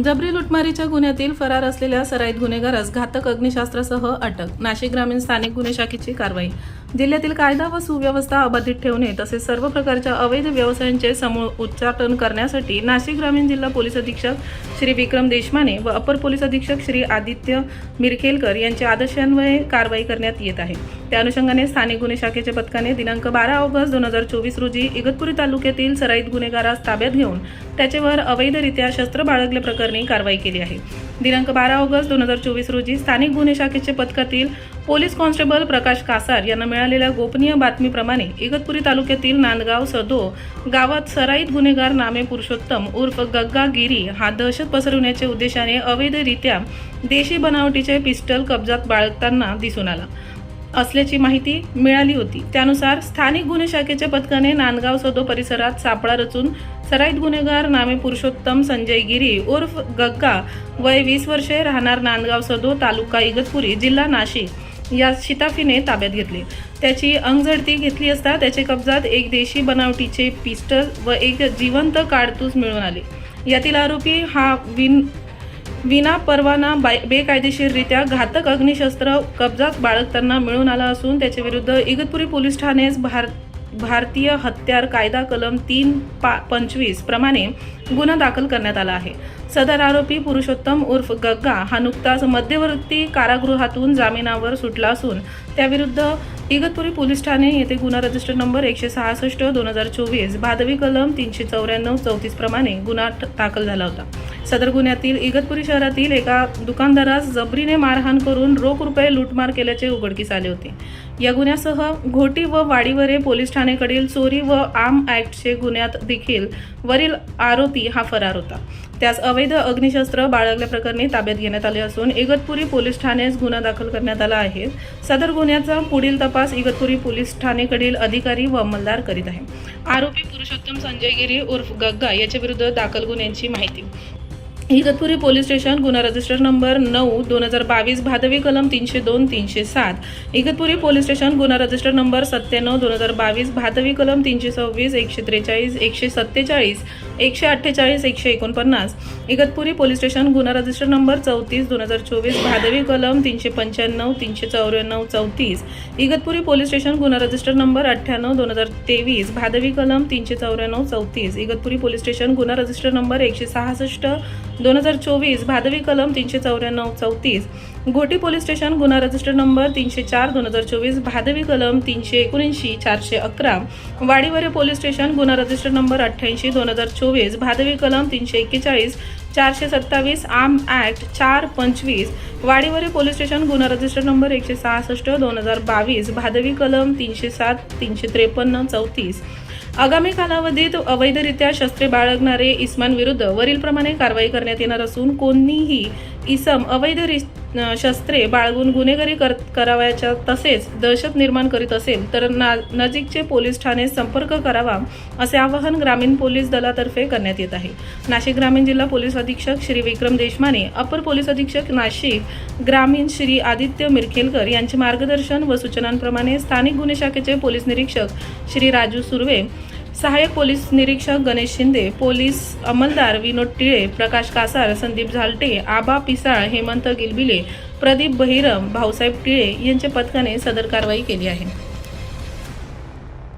जबरी लुटमारीच्या गुन्ह्यातील फरार असलेल्या सराईत गुन्हेगारास घातक अग्निशास्त्रासह अटक. नाशिक ग्रामीण स्थानिक गुन्हे शाखेची कारवाई. जिल्ह्यातील कायदा व सुव्यवस्था अबाधित ठेवणे तसेच सर्व प्रकारच्या अवैध व्यवसायांचे समूळ उच्चाटन करण्यासाठी नाशिक ग्रामीण जिल्हा पोलीस अधीक्षक श्री विक्रम देशमाने व अपर पोलीस अधीक्षक श्री आदित्य मिरखेलकर यांच्या आदर्शान्वये कारवाई करण्यात येत आहे. त्या अनुषंगाने स्थानिक गुन्हे शाखेच्या पथकाने दिनांक बारा ऑगस्ट दोन हजार चोवीस रोजी इगतपुरी तालुक्यातील सराईत गुन्हेगारास ताब्यात घेऊन त्याच्यावर अवैधरित्या शस्त्र बाळगल्याप्रकरणी कारवाई केली आहे. दिनांक बारा ऑगस्ट दोन हजार चोवीस रोजी स्थानिक गुन्हे शाखेच्या पथकातील पोलीस कॉन्स्टेबल प्रकाश कासार यांना मिळालेल्या गोपनीय बातमीप्रमाणे इगतपुरी तालुक्यातील नांदगाव सदो गावात सराईत गुन्हेगार नामे पुरुषोत्तम उर्फ गग्गा गिरी हा दहशत पसरवण्याच्या उद्देशाने अवैधरित्या देशी बनावटीचे पिस्टल कब्जात बाळगताना दिसून आला. असल्याची माहिती मिळाली होती. त्यानुसार स्थानिक गुन्हे शाखेच्या पथकाने नांदगाव सदो परिसरात सापळा रचून सराईत गुन्हेगार नामे पुरुषोत्तम संजय गिरी उर्फ गग्गा वय वीस वर्षे राहणार नांदगाव सदो तालुका इगतपुरी जिल्हा नाशिक या शिताफीने ताब्यात घेतले. त्याची अंगझडती घेतली असता त्याच्या कब्जात एक देशी बनावटीचे पिस्टल व एक जिवंत काडतूस मिळून आले. यातील आरोपी हा विन विना परवाना बाय- बेकायदेशीररित्या घातक अग्निशस्त्र कब्जात बाळगताना मिळून आला असून त्याच्या विरुद्ध इगतपुरी पोलीस ठाणेस भार भारतीय हत्यार कायदा कलम तीन पा पंचवीस प्रमाणे गुन्हा दाखल करण्यात आला आहे. सदर आरोपी पुरुषोत्तम उर्फ गग्गा हा नुकताच मध्यवर्ती कारागृहातून जामिनावर सुटला असून त्याविरुद्ध इगतपुरी पोलीस ठाणे येथे गुन्हा रजिस्टर नंबर एकशे सहासष्ट दोन हजार चोवीस भादवी कलम तीनशे चौऱ्याण्णव चौतीस प्रमाणे गुन्हा दाखल झाला होता. सदर गुन्ह्यातील इगतपुरी शहरातील एका दुकानदारास जबरीने मारहाण करून रोख रुपये लूटमार केल्याचे उघडकीस आले होते. या गुन्ह्यासह घोटी व वाडीवरे पोलीस ठाणेकडील चोरी व आर्म ॲक्टचे गुन्ह्यात देखील वरील आरोपी हा फरार होता. त्यास अवैध अग्निशस्त्र बाळगल्याप्रकरणी ताब्यात घेण्यात आले असून इगतपुरी पोलीस ठाण्यास गुन्हा दाखल करण्यात आला आहे. सदर गुन्ह्याचा पुढील तपास इगतपुरी पोलीस ठाणेकडील अधिकारी व अंमलदार करीत आहे. आरोपी पुरुषोत्तम संजय गिरी उर्फ गग्गा याच्या विरुद्ध दाखल गुन्ह्यांची माहिती. इगतपुरी पोलीस स्टेशन गुन्हा रजिस्टर नंबर नऊ दोन हजार बावीस भादवी कलम तीनशे दोन तीनशे सात. इगतपुरी पोलीस स्टेशन गुन्हा रजिस्टर नंबर सत्त्याण्णव दोन हजार बावीस भादवी कलम तीनशे सव्वीस एकशे त्रेचाळीस एकशे सत्तेचाळीस. एकशे अठ्ठेचाळीस एकशे एकोणपन्नास. इगतपुरी पोलीस स्टेशन गुन्हा रजिस्टर नंबर चौतीस दोन हजार चोवीस भादवी कलम तीनशे पंच्याण्णव तीनशे चौऱ्याण्णव चौतीस. इगतपुरी पोलीस स्टेशन गुन्हा रजिस्टर नंबर अठ्ठ्याण्णव दोन हजार तेवीस भादवी कलम तीनशे चौऱ्याण्णव चौतीस. इगतपुरी पोलीस स्टेशन गुन्हा रजिस्टर नंबर एकशे सहासष्ट दोन हजार चोवीस भादवी कलम तीनशे चौऱ्याण्णव चौतीस. घोटी पोलीस स्टेशन गुन्हा रजिस्टर नंबर तीनशे चार दोन हजार चोवीस भादवी कलम तीनशे एकोणऐंशी चारशे अकरा. वाडीवरे पोलीस स्टेशन गुन्हा रजिस्टर नंबर अठ्ठ्याऐंशी दोन हजार चोवीस भादवी कलम तीनशे एक्केचाळीस चारशे सत्तावीस आम ॲक्ट चार पंचवीस. वाडीवरे पोलीस स्टेशन गुन्हा रजिस्टर नंबर एकशे सहासष्ट दोन हजार बावीस भादवी कलम तीनशे सात तीनशे त्रेपन्न चौतीस. आगामी कालावधीत अवैधरित्या शस्त्रे बाळगणारे इस्मांविरुद्ध वरीलप्रमाणे कारवाई करण्यात येणार असून कोणीही इसम अवैध शस्त्रे बाळगून गुन्हेगारी कर करावयाच्या तसेच दहशत निर्माण करीत असेल तर ना नजीकचे पोलीस ठाणे संपर्क करावा असे आवाहन ग्रामीण पोलीस दलातर्फे करण्यात येत आहे. नाशिक ग्रामीण जिल्हा पोलीस अधीक्षक श्री विक्रम देशमाने अपर पोलीस अधीक्षक नाशिक ग्रामीण श्री आदित्य मिरखेलकर यांचे मार्गदर्शन व सूचनांप्रमाणे स्थानिक गुन्हे शाखेचे पोलीस निरीक्षक श्री राजू सुर्वे सहाय्यक पोलीस निरीक्षक गणेश शिंदे पोलीस अंमलदार विनोद टिळे प्रकाश कासार संदीप झालटे आबा पिसाळ हेमंत गिलबिले प्रदीप बहिरम भाऊसाहेब टिळे यांच्या पथकाने सदर कारवाई केली आहे.